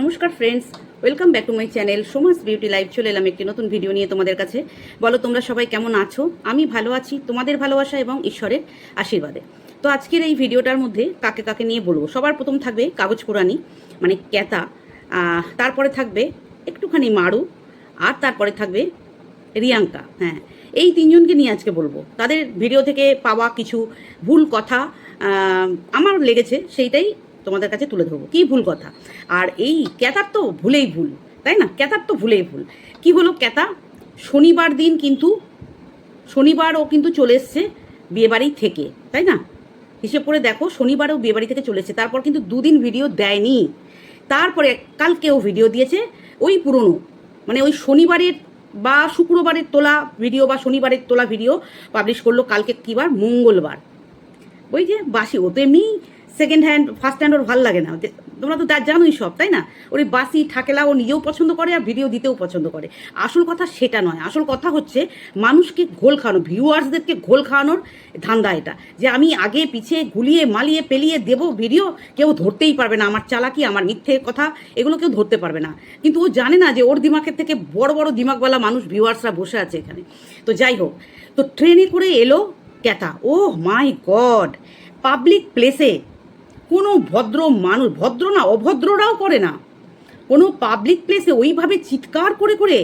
নমস্কার friends welcome back to my channel Somas beauty live চলে এলাম একটি নতুন ভিডিও নিয়ে তোমাদের কাছে। বলো, তোমরা সবাই কেমন আছো? আমি ভালো আছি, তোমাদের ভালোবাসা এবং ঈশ্বরের আশীর্বাদে। তো আজকের এই ভিডিওটার মধ্যে কাকে কাকে নিয়ে বলব? সবার প্রথম থাকবে কাগজ কোরআনি মানে ক্যাতা তারপরে থাকবে একটুখানি মারু, আর তারপরে থাকবে রিয়াঙ্কা হ্যাঁ। এই তিনজনকে নিয়ে আজকে বলব। তাদের ভিডিও থেকে পাওয়া কিছু ভুল কথা আমার লেগেছে, সেইটাই তোমাদের কাছে তুলে ধরবো। কি ভুল কথা? আর এই ক্যাতার তো ভুলেই ভুল, তাই না? ক্যাতার তো ভুলেই ভুল। কি হলো ক্যাতা? শনিবার দিন কিন্তু, শনিবার ও কিন্তু চলে এসছে বিয়েবাড়ি থেকে, তাই না? হিসেব করে দেখো, শনিবারও বিয়েবাড়ি থেকে চলে তারপর কিন্তু দুদিন ভিডিও দেয়নি। তারপরে কালকেও ভিডিও দিয়েছে। ওই পুরনো মানে ওই শনিবারের বা শুক্রবারের তোলা ভিডিও বা শনিবারের তোলা ভিডিও পাবলিশ করল কালকে কী বার মঙ্গলবার। ওই যে বাসি, ও তো এমনি সেকেন্ড হ্যান্ড ফার্স্ট হ্যান্ড ওর ভালো লাগে না। তোমরা তো তা জানোই সব, তাই না? ওর বাসি ঠাকেলা, ও নিজেও পছন্দ করে আর ভিডিও দিতেও পছন্দ করে। আসল কথা সেটা নয়। আসল কথা হচ্ছে, মানুষকে ঘোল খাওয়ানো, ভিউয়ার্সদেরকে ঘোল খাওয়ানোর ধান্দা এটা। যে আমি আগে পিছিয়ে গুলিয়ে, মালিয়ে, পেলিয়ে দেবো ভিডিও, কেউ ধরতেই পারবে না। আমার চালাকি, আমার মিথ্যে কথা, এগুলো কেউ ধরতে পারবে না। কিন্তু ও জানে না যে ওর দিমাগের থেকে বড় বড় দিমাগওয়ালা মানুষ ভিউয়ার্সরা বসে আছে এখানে। তো যাই হোক, তো ট্রেনে করে এলো ক্যাথা ও মাই গড! পাবলিক প্লেসে কোনো ভদ্র মানুষ, ভদ্র না, অভদ্ররাও করে না। কোনো পাবলিক প্লেসে ওইভাবে চিৎকার করে করে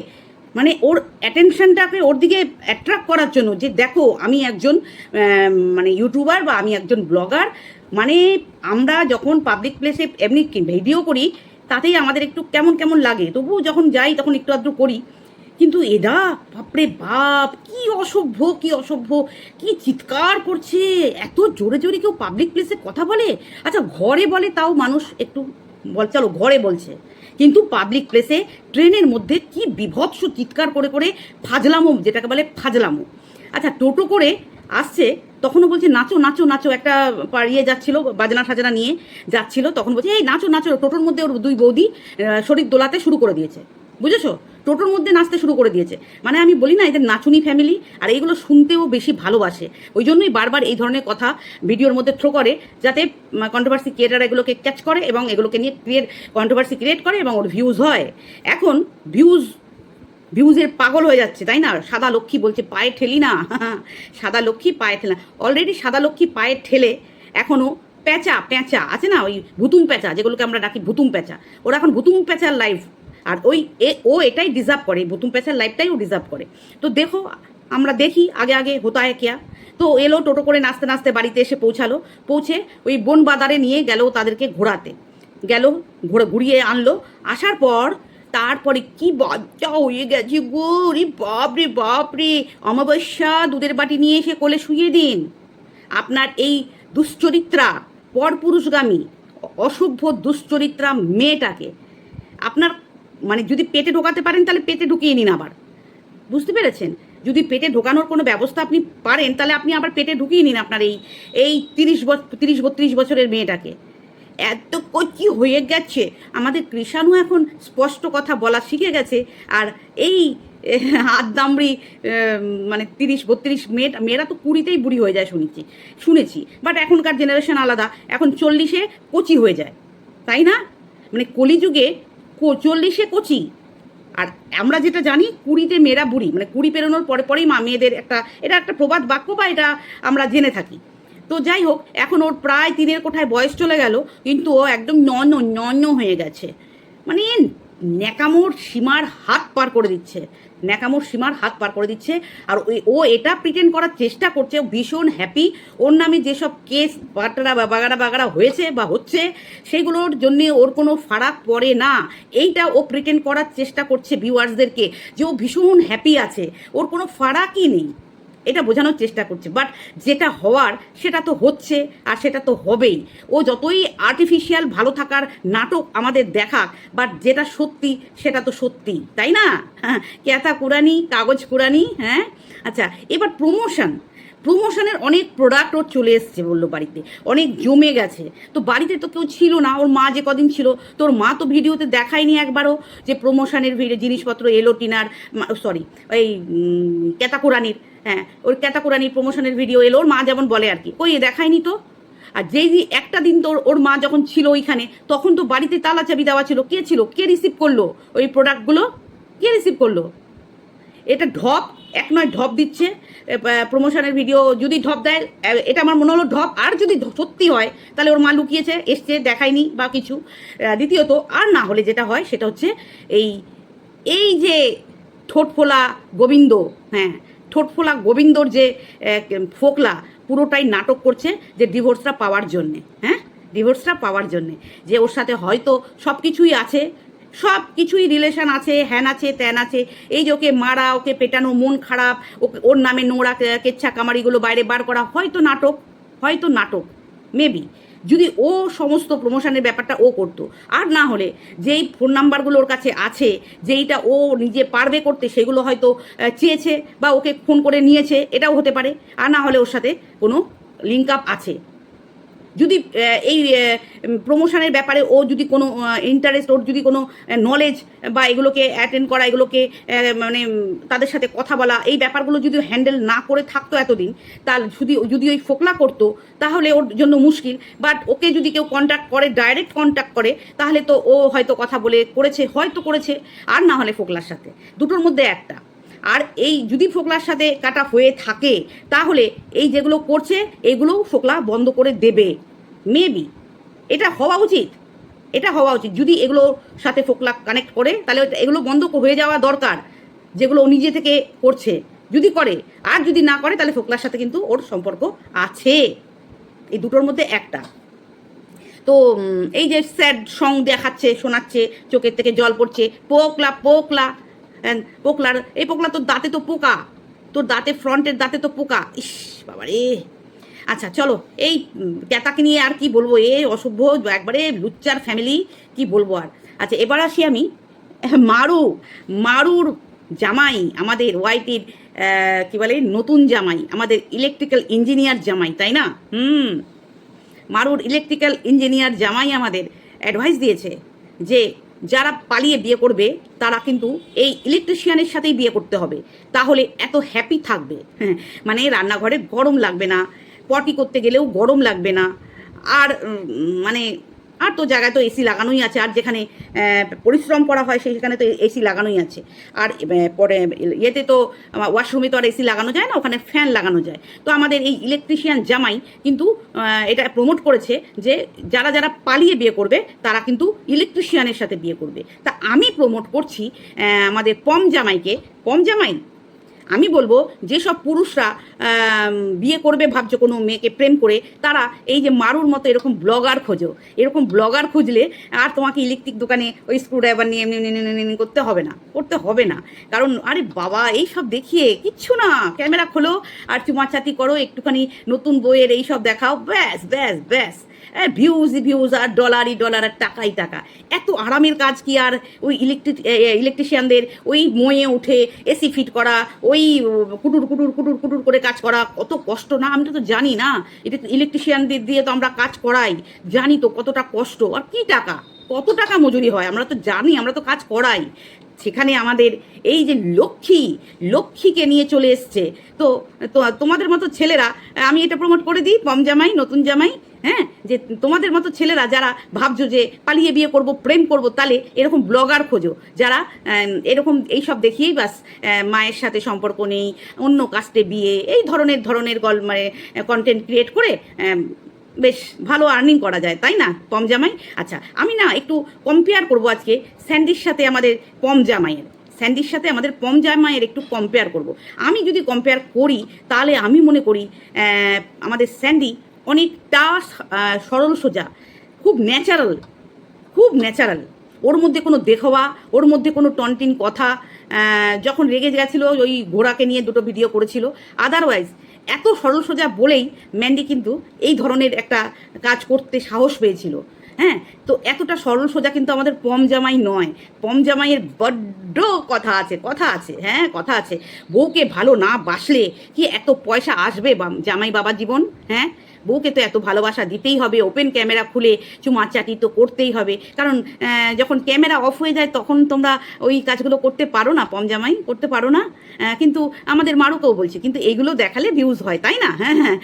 মানে ওর অ্যাটেনশনটাকে ওর দিকে অ্যাট্রাক্ট করার জন্য যে দেখো, আমি একজন মানে ইউটিউবার বা আমি একজন ব্লগার মানে আমরা যখন পাবলিক প্লেসে এমনি ভিডিও করি, তাতেই আমাদের একটু কেমন কেমন লাগে। তবুও যখন যাই, তখন একটু আধটু করি। কিন্তু এরা বাপরে বাপ, কি অসভ্য কি অসভ্য, কি চিৎকার করছে। এত জোরে জোরে কেউ পাবলিক প্লেসে কথা বলে? আচ্ছা ঘরে বলে তাও মানুষ একটু বল, চলো ঘরে বলছে। কিন্তু পাবলিক প্লেসে ট্রেনের মধ্যে কি বিভৎস চিৎকার করে করে ফাজলামো, যেটাকে বলে ফাজলামো। আচ্ছা টোটো করে আসছে, তখনও বলছে, নাচো নাচো নাচো। একটা পাড়িয়ে যাচ্ছিল, বাজনা সাজনা নিয়ে যাচ্ছিল, তখন বলছে, এই নাচো নাচো। টোটোর মধ্যে ওর দুই বৌদি শরীর দোলাতে শুরু করে দিয়েছে। বুঝেছ? টোটোর মধ্যে নাচতে শুরু করে দিয়েছে। মানে আমি বলি না, এদের নাচুনি ফ্যামিলি আর এইগুলো শুনতেও বেশি ভালোবাসে। ওই জন্যই বারবার এই ধরনের কথা ভিডিওর মধ্যে থ্রো করে, যাতে কন্ট্রোভার্সি ক্রিয়েটার এগুলোকে ক্যাচ করে এবং এগুলোকে নিয়ে ক্রিয়েট কন্ট্রোভার্সি ক্রিয়েট করে এবং ওর ভিউজ হয়। এখন ভিউজ ভিউজের পাগল হয়ে যাচ্ছে, তাই না? সাদা লক্ষ্মী বলছে, পায়ে ঠেলি না। সাদা লক্ষ্মী পায়ে ঠেলে অলরেডি সাদা লক্ষ্মী পায়ে ঠেলে এখনও প্যাঁচা প্যাঁচা, আছে না? ওই ভুতুম প্যাঁচা, যেগুলোকে আমরা ডাকি ভুতুম প্যাঁচা। ওরা এখন ভুতুম প্যাঁচার লাইভ আর ওই ও এটাই ডিজার্ভ করে, এই ভুতুম লাইফটাই ও ডিজার্ভ করে। তো দেখো, আমরা দেখি আগে আগে হতা হয় কেয়া তো এলো টোটো করে নাচতে নাচতে বাড়িতে এসে পৌঁছালো, পৌঁছে ওই বন বাদারে নিয়ে গেল তাদেরকে ঘোরাতে। গেল ঘোরা ঘুরিয়ে আনলো, আসার পর তারপরে কি বাচ্চা হয়ে গেছে গো রে বাপ রে বাপ রে অমাবস্যা, দুধের বাটি নিয়ে এসে কোলে শুয়ে দিন। আপনার এই দুশ্চরিত্রা, পরপুরুষগামী, অসভ্য দুশ্চরিত্রা মেয়েটাকে, আপনার মানে যদি পেটে ঢোকাতে পারেন, তাহলে পেটে ঢুকিয়ে নিন আবার। বুঝতে পেরেছেন? যদি পেটে ঢোকানোর কোনো ব্যবস্থা আপনি পারেন, তাহলে আপনি আবার পেটে ঢুকিয়ে নিন আপনার এই এই তিরিশ তিরিশ বত্রিশ বছরের মেয়েটাকে। এত কচি হয়ে গেছে। আমাদের কৃষাণু এখন স্পষ্ট কথা বলা শিখে গেছে। আর এই আদামরি মানে তিরিশ বত্রিশ মেয়েটা মেয়েরা তো কুড়িতেই বুড়ি হয়ে যায় শুনেছি শুনেছি। বাট এখনকার জেনারেশন আলাদা। এখন চল্লিশে কচি হয়ে যায়। তাই না? মানে কলিযুগে চল্লিশে কচি। আর আমরা যেটা জানি, কুড়িতে মেয়েরা বুড়ি। মানে কুড়ি পেরোনোর পরে পরেই মা, মেয়েদের একটা, এটা একটা প্রবাদ বাক্য বা এটা আমরা জেনে থাকি। তো যাই হোক, এখন ওর প্রায় তিনের কোঠায় বয়স চলে গেল, কিন্তু ও একদম নন নন হয়ে গেছে। মানে ন্যাকামোর সীমার হাত পার করে দিচ্ছে। ন্যাকামোর সীমার হাত পার করে দিচ্ছে। আর ওই- ও এটা প্রিটেন্ড করার চেষ্টা করছে ভীষণ হ্যাপি ওর নামে যেসব কেস বাটারা বা বাগাড়া বাগাড়া হয়েছে বা হচ্ছে সেগুলোর জন্য ওর কোনো ফারাক পড়ে না। এইটা ও প্রিটেন্ড করার চেষ্টা করছে ভিউয়ার্সদেরকে যে ও ভীষণ হ্যাপি আছে। ওর কোনো ফারাকই নেই। এটা বোঝানোর চেষ্টা করছে। বাট যেটা হওয়ার, সেটা তো হচ্ছে আর সেটা তো হবেই। ও যতই আর্টিফিশিয়াল ভালো থাকার নাটক আমাদের দেখাক বাট যেটা সত্যি, সেটা তো সত্যি, তাই না? হ্যাঁ ক্যাথা কুরানি, কাগজ কুরানি হ্যাঁ? আচ্ছা এবার প্রমোশন প্রমোশনের অনেক প্রোডাক্ট ওর চলে এসছে বলল বাড়িতে। অনেক জমে গেছে। তো বাড়িতে তো কেউ ছিল না, ওর মা যে কদিন ছিল, তোর মা তো ভিডিওতে দেখায়নি একবারও যে প্রমোশনের ভিডিও জিনিসপত্র এলো টিনার সরি এই ক্যাতাকুরানির হ্যাঁ ওর ক্যাতাকুরানির প্রমোশনের ভিডিও এলো, ওর মা যেমন বলে আর কি, কই দেখায়নি তো? আর যেই একটা দিন তোর ওর মা যখন ছিল ওইখানে, তখন তো বাড়িতে তালা চাবি দেওয়া ছিল, কে ছিল? কে রিসিভ করল ওই প্রোডাক্টগুলো কে রিসিভ করল? এটা ঢপ, এক নয় ঢপ দিচ্ছে প্রমোশনের ভিডিও যদি ঢপ দেয় এটা আমার মনে হলো ঢপ, আর যদি সত্যি হয়, তাহলে ওর মা লুকিয়েছে, এসছে, দেখায়নি বা কিছু। দ্বিতীয়ত, আর না হলে যেটা হয়, সেটা হচ্ছে এই এই যে ঠোঁট ফোলা গোবিন্দ হ্যাঁ ঠোঁট ফোলা গোবিন্দর যে ফোকলা, পুরোটাই নাটক করছে যে ডিভোর্সটা পাওয়ার জন্যে হ্যাঁ? ডিভোর্সটা পাওয়ার জন্যে। যে ওর সাথে হয়তো সব কিছুই আছে সব কিছুই রিলেশন আছে, হ্যান আছে, ত্যান আছে। এই যে ওকে মারা, ওকে পেটানো, মন খারাপ, ওকে, ওর নামে নোংরা কেচ্ছা কামারিগুলো বাইরে বার করা, হয়তো নাটক হয়তো নাটক মেবি যদি ও সমস্ত প্রমোশনের ব্যাপারটা ও করত। আর না হলে যেই ফোন নাম্বারগুলো ওর কাছে আছে, যেইটা ও নিজে পারবে করতে, সেগুলো হয়তো চেয়েছে বা ওকে ফোন করে নিয়েছে, এটাও হতে পারে। আর না হলে ওর সাথে কোনো লিঙ্ক আপ আছে। যদি এই প্রমোশনের ব্যাপারে ও যদি কোনো ইন্টারেস্ট ওর যদি কোনো নলেজ বা এগুলোকে অ্যাটেন্ড করা, এগুলোকে মানে তাদের সাথে কথা বলা, এই ব্যাপারগুলো যদি হ্যান্ডেল না করে থাকতো এতদিন, তার যদি যদি ওই ফোকলা করতো, তাহলে ওর জন্য মুশকিল। বাট ওকে যদি কেউ কন্ট্যাক্ট করে ডাইরেক্ট কন্ট্যাক্ট করে, তাহলে তো ও হয়তো কথা বলে করেছে, হয়তো করেছে, আর না হলে ফোকলার সাথে। দুটোর মধ্যে একটা। আর এই যদি ফোকলার সাথে কাটা হয়ে থাকে, তাহলে এই যেগুলো করছে, এগুলোও ফোকলা বন্ধ করে দেবে। মেবি এটা হওয়া উচিত। এটা হওয়া উচিত। যদি এগুলোর সাথে ফোকলা কানেক্ট করে, তাহলে এগুলো বন্ধ হয়ে যাওয়া দরকার, যেগুলো নিজে থেকে করছে। যদি করে, আর যদি না করে, তাহলে ফোকলার সাথে কিন্তু ওর সম্পর্ক আছে। এই দুটোর মধ্যে একটা। তো এই যে স্যাড সং দেখাচ্ছে, শোনাচ্ছে, চোখের থেকে জল পড়ছে, পোকলা পোকলা। পোকলার এই পোকলা তোর দাঁতে তো পোকা। তোর দাঁতে, ফ্রন্টের দাঁতে তো পোকা। ইস বাবা রে আচ্ছা চলো, এই ক্যাতাকে নিয়ে আর কি বলব? এ অসভ্য, একবারে লুচ্চার ফ্যামিলি কি বলব আর? আচ্ছা এবার আসি আমি, মারু, মারুর জামাই, আমাদের ওয়াইটির কি বলে, নতুন জামাই, আমাদের ইলেকট্রিক্যাল ইঞ্জিনিয়ার জামাই, তাই না? হুম। মারুর ইলেকট্রিক্যাল ইঞ্জিনিয়ার জামাই আমাদের অ্যাডভাইস দিয়েছে যে যারা পালিয়ে বিয়ে করবে, তারা কিন্তু এই ইলেকট্রিশিয়ানের সাথেই বিয়ে করতে হবে। তাহলে এত হ্যাপি থাকবে। হ্যাঁ মানে রান্নাঘরে গরম লাগবে না, পটি করতে গেলেও গরম লাগবে না। আর মানে আর তো জায়গায় তো এসি লাগানোই আছে, আর যেখানে পরিশ্রম করা হয় সেখানে তো এসি লাগানোই আছে। আর পরে, ইয়েতে তো ওয়াশরুমে তো আর এসি লাগানো যায় না, ওখানে ফ্যান লাগানো যায়। তো আমাদের এই ইলেকট্রিশিয়ান জামাই কিন্তু এটা প্রমোট করেছে যে যারা যারা পালিয়ে বিয়ে করবে, তারা কিন্তু ইলেকট্রিশিয়ানের সাথে বিয়ে করবে। তা আমি প্রমোট করছি আমাদের পম জামাইকে। পম জামাই আমি বলব, যেসব পুরুষরা বিয়ে করবে ভাবছ কোনো মেয়েকে প্রেম করে, তারা এই যে মারুর মতো এরকম ব্লগার খোঁজো। এরকম ব্লগার খুঁজলে আর তোমাকে ইলেকট্রিক দোকানে ওই স্ক্রুড্রাইভার নিয়ে এমনি এমনি করতে হবে না। করতে হবে না। কারণ, আরে বাবা, এই সব দেখিয়ে কিচ্ছু না। ক্যামেরা খোলো আর চুমাচাতি করো, একটুখানি নতুন বইয়ের এই সব দেখাও। ব্যাস ব্যাস ব্যাস। ভিউজ ভিউজ আর ডলারই ডলার আর টাকাই টাকা। এত আরামের কাজ কি আর ওই ইলেকট্রিক ইলেকট্রিশিয়ানদের ওই ময়ে উঠে এসি ফিট করা, ওই কুটুর কুটুর কুটুর কুটুর করে কাজ করা, কত কষ্ট না, আমি তো জানি না। এটা ইলেকট্রিশিয়ানদের দিয়ে তো আমরা কাজ করাই। জানি তো কতটা কষ্ট। আর কি টাকা? কত টাকা মজুরি হয়? আমরা তো জানি, আমরা তো কাজ করাই। সেখানে আমাদের এই যে লক্ষ্মী, লক্ষ্মীকে নিয়ে চলে এসছে। তো তোমাদের মতো ছেলেরা, আমি এটা প্রমোট করে দিই, পম জামাই, নতুন জামাই হ্যাঁ? যে তোমাদের মতো ছেলেরা যারা ভাবছ যে পালিয়ে বিয়ে করব, প্রেম করব তাহলে এরকম ব্লগার খোঁজো। যারা এরকম এইসব দেখিয়েই বাস মায়ের সাথে সম্পর্ক নেই, অন্য কাস্টে বিয়ে, এই ধরনের ধরনের গল মানে কন্টেন্ট ক্রিয়েট করে বেশ ভালো আর্নিং করা যায়, তাই না? পম জামাই? আচ্ছা আমি না একটু কম্পেয়ার করব আজকে স্যান্ডির সাথে আমাদের পম জামাইয়ের। স্যান্ডির সাথে আমাদের পম জামাইয়ের একটু কম্পেয়ার করব। আমি যদি কম্পেয়ার করি, তাহলে আমি মনে করি আমাদের স্যান্ডি অনেকটা সরল সোজা, খুব ন্যাচারাল খুব ন্যাচারাল ওর মধ্যে কোনো দেখোয়া ওর মধ্যে কোনো টনটিন কথা যখন রেগে গেছিল, ওই ঘোড়াকে নিয়ে দুটো ভিডিও করেছিল। আদারওয়াইজ এত সরল সোজা বলেই ম্যান্ডি কিন্তু এই ধরনের একটা কাজ করতে সাহস পেয়েছিল। হ্যাঁ তো এতটা সরল সোজা কিন্তু আমাদের পম জামাই নয়। পম জামাইয়ের বড্ড কথা আছে কথা আছে হ্যাঁ কথা আছে। বউকে ভালো না বাসলে কি এত পয়সা আসবে জামাই বাবা জীবন? হ্যাঁ বউকে তো এত ভালোবাসা দিতেই হবে ওপেন ক্যামেরা খুলে চুমাচাটি তো করতেই হবে। কারণ যখন ক্যামেরা অফ হয়ে যায় তখন তোমরা ওই কাজগুলো করতে পারো না পমজামাই করতে পারো না। কিন্তু আমাদের মারুকেও বলছে, কিন্তু এগুলো দেখালে ভিউজ হয়, তাই না? হ্যাঁ হ্যাঁ।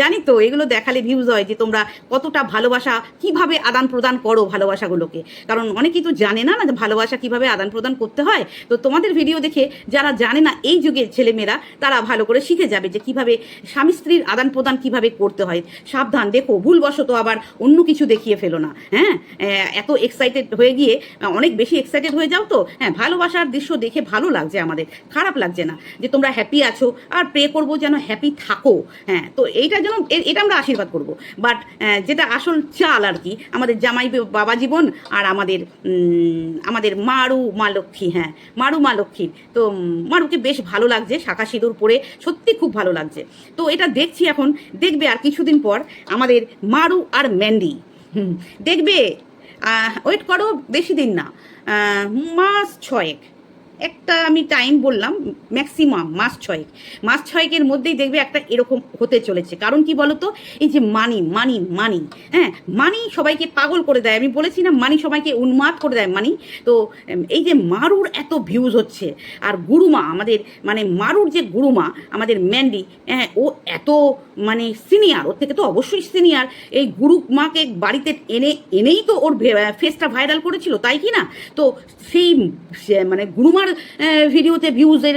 জানি তো, এগুলো দেখালে ভিউজ হয় যে তোমরা কতটা ভালোবাসা কীভাবে আদান প্রদান করো ভালোবাসাগুলোকে। কারণ অনেকেই তো জানে না না ভালোবাসা কীভাবে আদান প্রদান করতে হয়। তো তোমাদের ভিডিও দেখে যারা জানে না এই যুগের ছেলেমেয়েরা, তারা ভালো করে শিখে যাবে যে কীভাবে স্বামী স্ত্রীর আদান প্রদান কীভাবে করতে হয়। সাবধান, দেখো, ভুলবশত আবার অন্য কিছু দেখিয়ে ফেলো না হ্যাঁ? এত এক্সাইটেড হয়ে গিয়ে অনেক বেশি এক্সাইটেড হয়ে যাও তো হ্যাঁ ভালোবাসার দৃশ্য দেখে ভালো লাগছে আমাদের, খারাপ লাগছে না যে তোমরা হ্যাপি আছো আর প্রে করব যেন হ্যাপি থাকো হ্যাঁ? তো এইটা যেন এটা আমরা আশীর্বাদ করব। বাট যেটা আসল চাল আর কি, আমাদের জামাই বাবা জীবন আর আমাদের আমাদের মারু মা লক্ষ্মী হ্যাঁ? মারু মা লক্ষ্মী, তো মারুকে বেশ ভালো লাগছে, শাখা সিঁদুর পরে সত্যি খুব ভালো লাগছে। তো এটা দেখছি এখন, দেখবে আর কিছুদিন পর আমাদের মারু আর ম্যান্ডি। দেখবে ওয়েট করো বেশি দিন না। মাস ছয়েক। একটা আমি টাইম বললাম ম্যাক্সিমাম মাস ছয়েক। মাস ছয়েকের মধ্যেই দেখবে একটা এরকম হতে চলেছে। কারণ কি বলতো? এই যে মানি মানি মানি হ্যাঁ? মানি সবাইকে পাগল করে দেয়। আমি বলেছি না মানি সবাইকে উন্মাদ করে দেয় মানি তো এই যে মারুর এত ভিউজ হচ্ছে, আর গুরুমা আমাদের মানে মারুর যে গুরুমা, আমাদের ম্যান্ডি হ্যাঁ ও এত মানে সিনিয়র ওর থেকে তো অবশ্যই সিনিয়র এই গুরুমাকে বাড়িতে এনে, এনেই তো ওর ফেসটা ভাইরাল করেছিল, তাই কি না? তো সেই মানে গুরুমার আহ, ভিডিওতে ভিউজের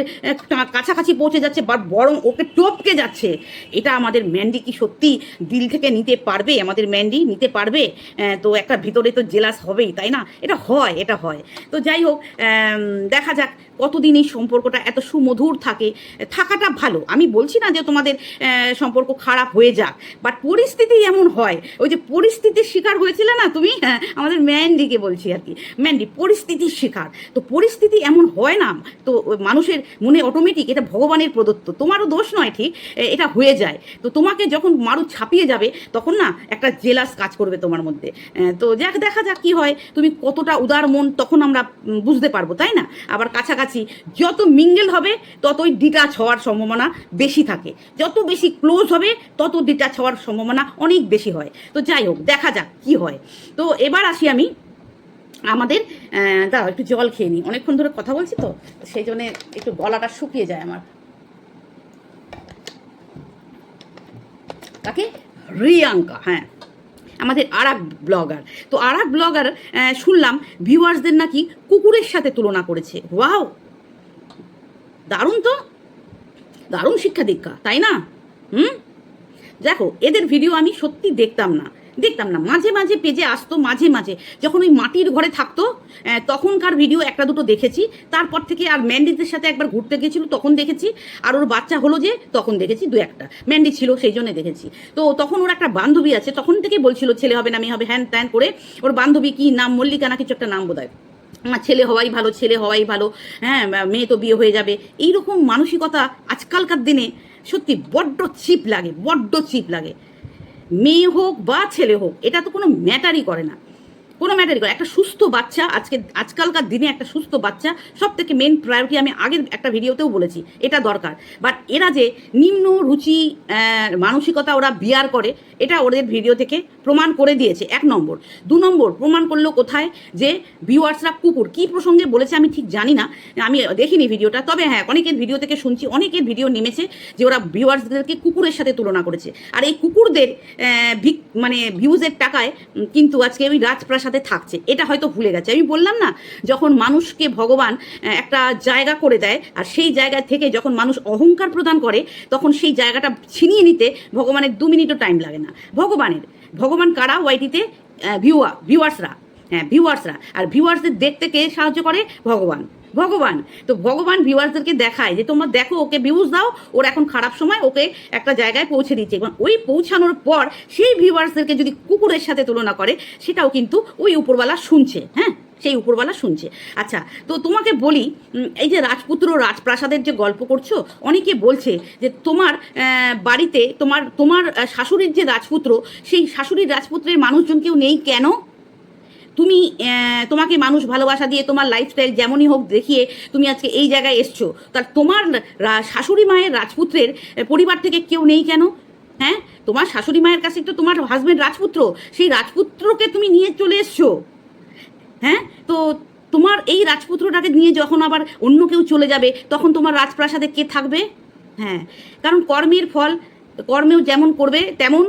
কাছাকাছি পৌঁছে যাচ্ছে বা বরং ওকে টপকে যাচ্ছে। এটা আমাদের ম্যান্ডি কি সত্যি দিল থেকে নিতে পারবে? আমাদের ম্যান্ডি নিতে পারবে? তো একটা ভিতরে তো জেলাস হবেই তাই না? এটা হয় এটা হয়। তো যাই হোক দেখা যাক কতদিন এই সম্পর্কটা এত সুমধুর থাকে থাকাটা ভালো। আমি বলছি না যে তোমাদের সম্পর্ক খারাপ হয়ে যাক বাট পরিস্থিতি এমন হয় ওই যে পরিস্থিতির শিকার হয়েছিলে না তুমি? হ্যাঁ, আমাদের ম্যান্ডিকে বলছি আর কি। ম্যান্ডি পরিস্থিতির শিকার। তো পরিস্থিতি এমন হয় না তো মানুষের মনে অটোমেটিক এটা ভগবানের প্রদত্ত। তোমারও দোষ নয় ঠিক এটা হয়ে যায়। তো তোমাকে যখন মারু ছাপিয়ে যাবে তখন না একটা জেলাস কাজ করবে তোমার মধ্যে। তো যাক দেখা যাক কি হয়। তুমি কতটা উদার মন তখন আমরা বুঝতে পারব তাই না? আবার কাছাকাছি যত মিঙ্গেল হবে, ততই ডিটাচ হওয়ার সম্ভাবনা বেশি থাকে। যত বেশি ক্লোজ হবে, তত ডিটাচ হওয়ার সম্ভাবনা অনেক বেশি হয়। তো যাই হোক, দেখা যাক কি হয়। তো এবার আসি আমি আমাদের দাঁড়াও, একটু জল খেয়ে নিই। অনেকক্ষণ ধরে কথা বলছি তো সেই জন্যে একটু গলাটা শুকিয়ে যায় আমার। তাকে রিয়াঙ্কা হ্যাঁ আমাদের আর এক ব্লগার। তো আর এক ব্লগার শুনলাম ভিউয়ার্সদের নাকি কুকুরের সাথে তুলনা করেছে। ওয়াও! দারুণ তো। দারুণ শিক্ষা দীক্ষা, তাই না? হুম? দেখো, এদের ভিডিও আমি সত্যি দেখতাম না। দেখতাম না, মাঝে মাঝে পেজে আসতো, মাঝে মাঝে। যখন ওই মাটির ঘরে থাকতো তখনকার ভিডিও একটা দুটো দেখেছি। তারপর থেকে আর ম্যান্ডিদের সাথে একবার ঘুরতে গেছিল, তখন দেখেছি। আর ওর বাচ্চা হলো যে, তখন দেখেছি দু একটা। ম্যান্ডি ছিল, সেই জন্য দেখেছি। তো তখন ওর একটা বান্ধবী আছে, তখন থেকে বলছিল, ছেলে হবে না, মেয়ে হবে। হ্যান ত্যান করে, ওর বান্ধবী কি নাম, মল্লিকা না কিছু একটা নাম বোধ হয় ছেলে হওয়াই ভালো, ছেলে হওয়াই ভালো হ্যাঁ মেয়ে তো বিয়ে হয়ে যাবে। এই রকম মানসিকতা আজকালকার দিনে সত্যি বড্ড চিপ লাগে, বড্ড চিপ লাগে। মেয়ে হোক বা ছেলে হোক, এটা তো কোনো ম্যাটারই করে না। কোনো ম্যাটারই করে একটা সুস্থ বাচ্চা, আজকে, আজকালকার দিনে একটা সুস্থ বাচ্চা সব থেকে মেন প্রায়োরিটি আমি আগের একটা ভিডিওতেও বলেছি, এটা দরকার। বাট এরা যে নিম্ন রুচি মানসিকতা ওরা বিয়ার করে, এটা ওদের ভিডিও থেকে প্রমাণ করে দিয়েছে। এক নম্বর। দু নম্বর, প্রমাণ করল কোথায় যে ভিউয়ার্সরা কুকুর। কি প্রসঙ্গে বলেছে আমি ঠিক জানি না, আমি দেখিনি ভিডিওটা। তবে হ্যাঁ অনেকের ভিডিও থেকে শুনছি, অনেকের ভিডিও নেমেছে যে ওরা ভিউয়ার্সদেরকে কুকুরের সাথে তুলনা করেছে। আর এই কুকুরদের মানে ভিউজের টাকায় কিন্তু আজকে ওই রাজপ্রাসাদে থাকছে। এটা হয়তো ভুলে গেছে। আমি বললাম না, যখন মানুষকে ভগবান একটা জায়গা করে দেয় আর সেই জায়গা থেকে যখন মানুষ অহংকার প্রদান করে, তখন সেই জায়গাটা ছিনিয়ে নিতে ভগবানের দু মিনিটও টাইম লাগে না। ভগবানের, ভগবান কারা ওয়াইটিতে? ভিউয়া ভিউয়ার্সরা হ্যাঁ ভিউয়ার্সরা আর ভিউয়ার্সদের দেখতে কে সাহায্য করে? ভগবান। ভগবান। তো ভগবান ভিউয়ার্সদেরকে দেখায় যে তোমরা দেখো, ওকে ভিউজ দাও, ওর এখন খারাপ সময়, ওকে একটা জায়গায় পৌঁছে দিচ্ছে। এবং ওই পৌঁছানোর পর সেই ভিউয়ার্সদেরকে যদি কুকুরের সাথে তুলনা করে, সেটাও কিন্তু ওই উপরওয়ালা শুনছে হ্যাঁ? সেই উপরওয়ালা শুনছে। আচ্ছা তো তোমাকে বলি এই যে রাজপুত্র রাজপ্রাসাদের যে গল্প করছ, অনেকে বলছে যে তোমার বাড়িতে তোমার তোমার শাশুড়ির যে রাজপুত্র, সেই শাশুড়ির রাজপুত্রের মানুষজন কেউ নেই কেন? তুমি তোমাকে মানুষ ভালোবাসা দিয়ে তোমার লাইফস্টাইল যেমনই হোক দেখিয়ে তুমি আজকে এই জায়গায় এসছো। তার তোমার শাশুড়ি মায়ের রাজপুত্রের পরিবার থেকে কেউ নেই কেন? হ্যাঁ? তোমার শাশুড়ি মায়ের কাছে তো তোমার হাজব্যান্ড রাজপুত্র। সেই রাজপুত্রকে তুমি নিয়ে চলে এসছো। হ্যাঁ? তো তোমার এই রাজপুত্রটাকে নিয়ে যখন আবার অন্য কেউ চলে যাবে, তখন তোমার রাজপ্রাসাদে কে থাকবে? হ্যাঁ। কারণ কর্মের ফল, কর্মেও যেমন করবে, তেমন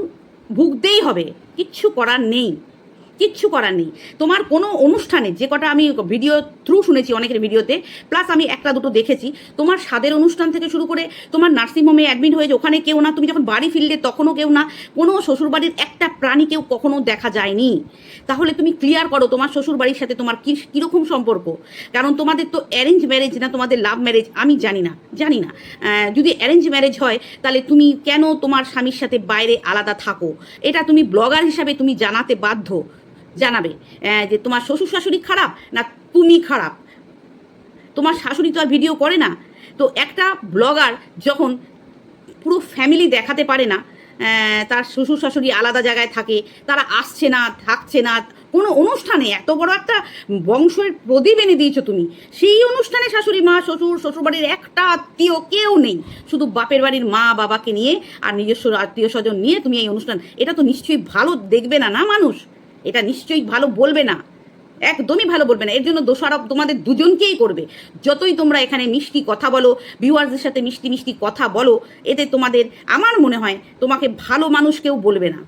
ভুগতেই হবে। কিচ্ছু করার নেই। কিচ্ছু করার নেই। তোমার কোনো অনুষ্ঠানে, যে কটা আমি ভিডিও থ্রু শুনেছি অনেকের ভিডিওতে প্লাস আমি একটা দুটো দেখেছি, তোমার স্বাদের অনুষ্ঠান থেকে শুরু করে তোমার নার্সিংহোমে অ্যাডমিট হয়েছে, ওখানে কেউ না, তুমি যখন বাড়ি ফিরলে তখনও কেউ না, কোনো শ্বশুরবাড়ির একটা প্রাণী কেউ কখনো দেখা যায়নি। তাহলে তুমি ক্লিয়ার করো তোমার শ্বশুরবাড়ির সাথে তোমার কী, কীরকম সম্পর্ক? কারণ তোমাদের তো অ্যারেঞ্জ ম্যারেজ না, তোমাদের লাভ ম্যারেজ আমি জানি না জানি না। যদি অ্যারেঞ্জ ম্যারেজ হয়, তাহলে তুমি কেন তোমার স্বামীর সাথে বাইরে আলাদা থাকো? এটা তুমি ব্লগার হিসাবে তুমি জানাতে বাধ্য। জানাবে যে তোমার শ্বশুর শাশুড়ি খারাপ না তুমি খারাপ? তোমার শাশুড়ি তো আর ভিডিও করে না। তো একটা ব্লগার যখন পুরো ফ্যামিলি দেখাতে পারে না তার শ্বশুর শাশুড়ি আলাদা জায়গায় থাকে, তারা আসছে না, থাকছে না, কোনো অনুষ্ঠানে এত বড় একটা বংশের প্রদীপ এনে দিয়েছ তুমি। সেই অনুষ্ঠানে শাশুড়ি মা, শ্বশুর, শ্বশুরবাড়ির একটা আত্মীয় কেউ নেই। শুধু বাপের বাড়ির মা বাবাকে নিয়ে আর নিজস্ব আত্মীয় স্বজন নিয়ে তুমি এই অনুষ্ঠান, এটা তো নিশ্চয়ই ভালো দেখবে না না মানুষ? এটা নিশ্চয়ই ভালো বলবে না। একদমই ভালো বলবে না। এর জন্য দোষারোপ তোমাদের দুজনকেই করবে। যতই তোমরা এখানে মিষ্টি কথা বলো ভিউয়ার্সদের সাথে মিষ্টি মিষ্টি কথা বলো, এতে তোমাদের, আমার মনে হয়, তোমাকে ভালো মানুষ কেউ বলবে না।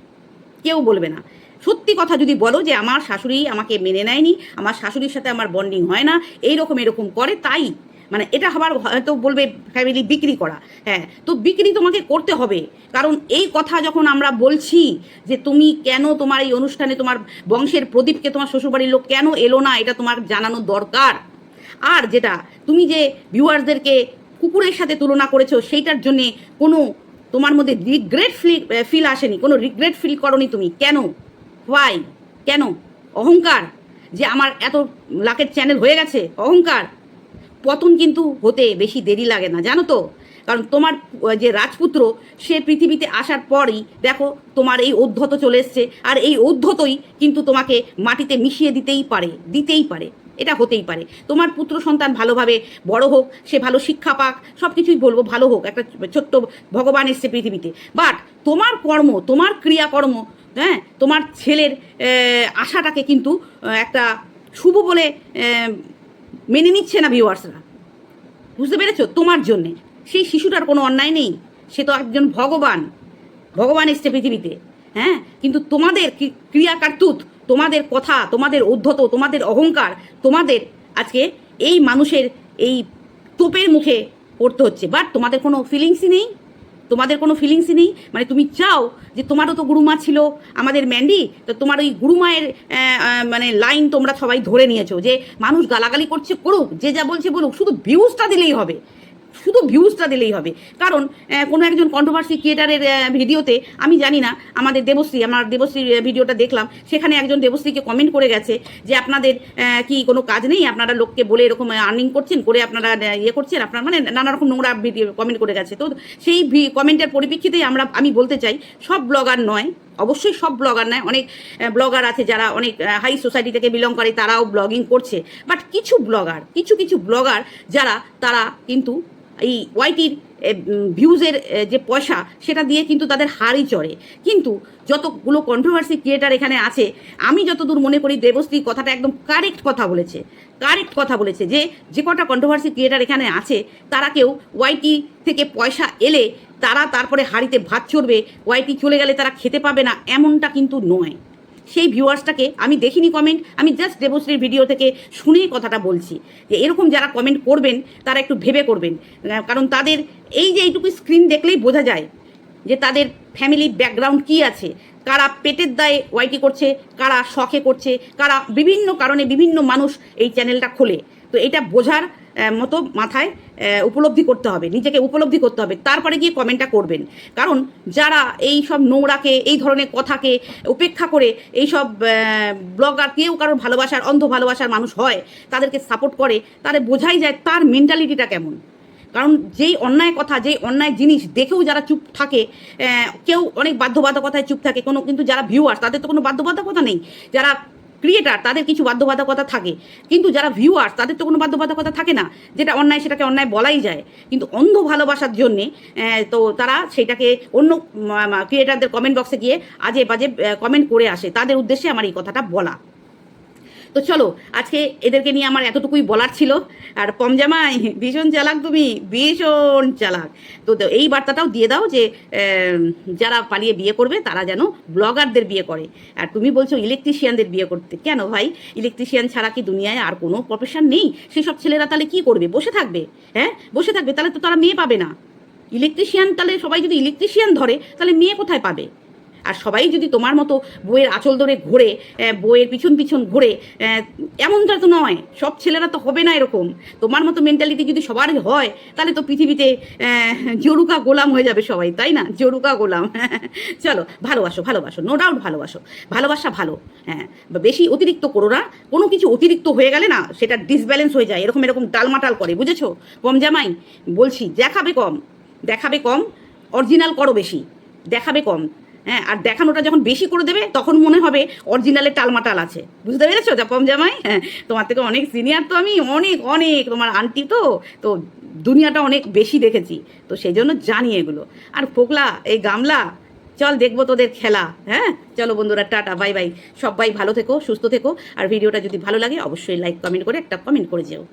কেউ বলবে না। সত্যি কথা যদি বলো যে আমার শাশুড়ি আমাকে মেনে নেয়নি, আমার শাশুড়ির সাথে আমার বন্ডিং হয় না, এইরকম এরকম করে, তাই মানে এটা আবার হয়তো বলবে ফ্যামিলি বিক্রি করা। হ্যাঁ তো বিক্রি তোমাকে করতে হবে। কারণ এই কথা যখন আমরা বলছি যে তুমি কেন তোমার এই অনুষ্ঠানে তোমার বংশের প্রদীপকে তোমার শ্বশুরবাড়ির লোক কেন এলো না, এটা তোমার জানানো দরকার। আর যেটা তুমি যে ভিউয়ার্সদেরকে কুকুরের সাথে তুলনা করেছ, সেইটার জন্যে কোনো তোমার মধ্যে রিগ্রেট ফিল ফিল আসেনি, কোনো রিগ্রেট ফিল করনি তুমি। কেন? হোয়াই কেন? অহংকার? যে আমার এত লাখের চ্যানেল হয়ে গেছে? অহংকার? পতন কিন্তু হতে বেশি দেরি লাগে না, জানো তো? কারণ তোমার যে রাজপুত্র, সে পৃথিবীতে আসার পরই, দেখো, তোমার এই উদ্ধত চলে এসছে। আর এই উদ্ধতই কিন্তু তোমাকে মাটিতে মিশিয়ে দিতেই পারে দিতেই পারে। এটা হতেই পারে। তোমার পুত্র সন্তান ভালোভাবে বড় হোক, সে ভালো শিক্ষা পাক সব কিছুই বলব ভালো হোক, একটা ছোট্ট ভগবান এসছে পৃথিবীতে। বাট তোমার কর্ম, তোমার ক্রিয়াকর্ম হ্যাঁ তোমার ছেলের আশাটাকে কিন্তু একটা শুভ বলে মেনে নিচ্ছে না ভিউয়ার্সরা বুঝতে পেরেছ? তোমার জন্যে। সেই শিশুটার কোনো অন্যায় নেই। সে তো একজন ভগবান। ভগবান এসছে পৃথিবীতে হ্যাঁ? কিন্তু তোমাদের ক্রিয়া কার্তুত তোমাদের কথা, তোমাদের উদ্ধত, তোমাদের অহংকার, তোমাদের আজকে এই মানুষের এই তোপের মুখে পড়তে হচ্ছে। বাট তোমাদের কোনো ফিলিংসই নেই। তোমাদের কোনো ফিলিংসই নেই? মানে তুমি চাও যে তোমারও তো গুরুমা ছিল, আমাদের ম্যান্ডি তো তোমার ওই গুরুমায়ের মানে লাইন তোমরা সবাই ধরে নিয়েছো যে মানুষ গালাগালি করছে করুক, যে যা বলছে বলুক, শুধু ভিউজটা দিলেই হবে। শুধু ভিউজটা দিলেই হবে। কারণ কোনো একজন কন্ট্রোভার্সি ক্রিয়েটারের ভিডিওতে আমি জানি না, আমাদের দেবশ্রী, আমার দেবশ্রীর ভিডিওটা দেখলাম, সেখানে একজন দেবশ্রীকে কমেন্ট করে গেছে যে আপনাদের কি কোনো কাজ নেই? আপনারা লোককে বলে এরকম আর্নিং করছেন, করে আপনারা ইয়ে করছেন, আপনার মানে নানা রকম নোংরা ভিডিও কমেন্ট করে গেছে। তো সেই কমেন্টের পরিপ্রেক্ষিতেই আমরা, আমি বলতে চাই, সব ব্লগার নয়, অবশ্যই সব ব্লগার নয়, অনেক ব্লগার আছে যারা অনেক হাই সোসাইটি থেকে বিলং করে, তারাও ব্লগিং করছে। বাট কিছু ব্লগার কিছু কিছু ব্লগার যারা, তারা কিন্তু এই ওয়াইটির ভিউজের যে পয়সা, সেটা দিয়ে কিন্তু তাদের হারই চড়ে। কিন্তু যতগুলো কন্ট্রোভার্সি ক্রিয়েটার এখানে আছে, আমি যতদূর মনে করি দেবশ্রী কথাটা একদম কারেক্ট কথা বলেছে। কারেক্ট কথা বলেছে যে যে কটা কন্ট্রোভার্সি ক্রিয়েটার এখানে আছে, তারা কেউ ওয়াইটি থেকে পয়সা এলে তারা তারপরে হাড়িতে ভাত চড়বে ওয়াইটি চলে গেলে তারা খেতে পাবে না, এমনটা কিন্তু নয়। সেই ভিউয়ার্সটাকে আমি দেখিনি কমেন্ট আমি জাস্ট দেবশ্রীর ভিডিও থেকে শুনেই কথাটা বলছি। যে এরকম যারা কমেন্ট করবেন, তারা একটু ভেবে করবেন। কারণ তাদের এই যে এইটুকু স্ক্রিন দেখলেই বোঝা যায় যে তাদের ফ্যামিলি ব্যাকগ্রাউন্ড কি আছে। কারা পেটের দায়ে ওয়াইটি করছে, কারা শখে করছে, কারা বিভিন্ন কারণে বিভিন্ন মানুষ এই চ্যানেলটা খোলে। তো এটা বোঝার মতো মাথায় উপলব্ধি করতে হবে, নিজেকে উপলব্ধি করতে হবে, তারপরে গিয়ে কমেন্টটা করবেন। কারণ যারা এই সব নোংরাকে, এই ধরনের কথাকে উপেক্ষা করে এই সব ব্লগার কেউ কারোর ভালোবাসার, অন্ধ ভালোবাসার মানুষ হয়, তাদেরকে সাপোর্ট করে তাদের বোঝাই যায় তার মেন্টালিটিটা কেমন। কারণ যেই অন্যায় কথা, যেই অন্যায় জিনিস দেখেও যারা চুপ থাকে কেউ অনেক বাধ্যবাধকতায় চুপ থাকে, কোনো, কিন্তু যারা ভিউয়ার্স তাদের তো কোনো বাধ্যবাধকতা নেই। যারা ক্রিয়েটার তাদের কিছু বাধ্যবাধকতা থাকে। কিন্তু যারা ভিউয়ার্স তাদের তো কোনো বাধ্যবাধকতা থাকে না। যেটা অন্যায়, সেটাকে অন্যায় বলাই যায়। কিন্তু অন্ধ ভালোবাসার জন্যে তো তারা সেটাকে অন্য ক্রিয়েটারদের কমেন্ট বক্সে গিয়ে আজে বাজে কমেন্ট করে আসে। তাদের উদ্দেশ্যে আমার এই কথাটা বলা। তো চলো, আজকে এদেরকে নিয়ে আমার এতটুকুই বলার ছিল। আর পমজামাই ভীষণ চালাক তুমি, ভীষণ চালাক। তো এই বার্তাটাও দিয়ে দাও যে যারা পালিয়ে বিয়ে করবে, তারা যেন ব্লগারদের বিয়ে করে। আর তুমি বলছো ইলেকট্রিশিয়ানদের বিয়ে করতে। কেন ভাই? ইলেকট্রিশিয়ান ছাড়া কি দুনিয়ায় আর কোনো প্রফেশন নেই? সেসব ছেলেরা তাহলে কি করবে? বসে থাকবে হ্যাঁ? বসে থাকবে, তাহলে তো তারা মেয়ে পাবে না। ইলেকট্রিশিয়ান তাহলে সবাই যদি ইলেকট্রিশিয়ান ধরে, তাহলে মেয়ে কোথায় পাবে? আর সবাই যদি তোমার মতো বইয়ের আঁচল ধরে ঘুরে বইয়ের পিছন পিছন ঘুরে এমনটা তো নয়। সব ছেলেরা তো হবে না এরকম। তোমার মতো মেন্টালিটি যদি সবার হয়, তাহলে তো পৃথিবীতে জরুকা গোলাম হয়ে যাবে সবাই, তাই না? জরুকা গোলাম। চলো, ভালোবাসো ভালোবাসো নো ডাউট ভালোবাসো। ভালোবাসা ভালো হ্যাঁ। বেশি অতিরিক্ত করো না। কোনো কিছু অতিরিক্ত হয়ে গেলে না, সেটা ডিসব্যালেন্স হয়ে যায়, এরকম এরকম টালমাটাল করে, বুঝেছ? কম জামাই, বলছি, দেখাবে কম দেখাবে কম অরিজিনাল করো বেশি, দেখাবে কম। হ্যাঁ আর দেখানোটা যখন বেশি করে দেবে, তখন মনে হবে অরিজিনালের টালমাটাল আছে। বুঝতে পেরেছ, জাপম জামাই? হ্যাঁ তোমার থেকে অনেক সিনিয়র তো আমি, অনেক অনেক, তোমার আন্টি তো তো দুনিয়াটা অনেক বেশি দেখেছি। তো সেই জন্য জানি এগুলো। আর ফোকলা, এই গামলা, চল দেখব তোদের খেলা হ্যাঁ? চলো বন্ধুরা, টাটা, বাই বাই। সবাই ভালো থেকো, সুস্থ থেকো। আর ভিডিওটা যদি ভালো লাগে, অবশ্যই লাইক কমেন্ট করে একটা কমেন্ট করে যেও।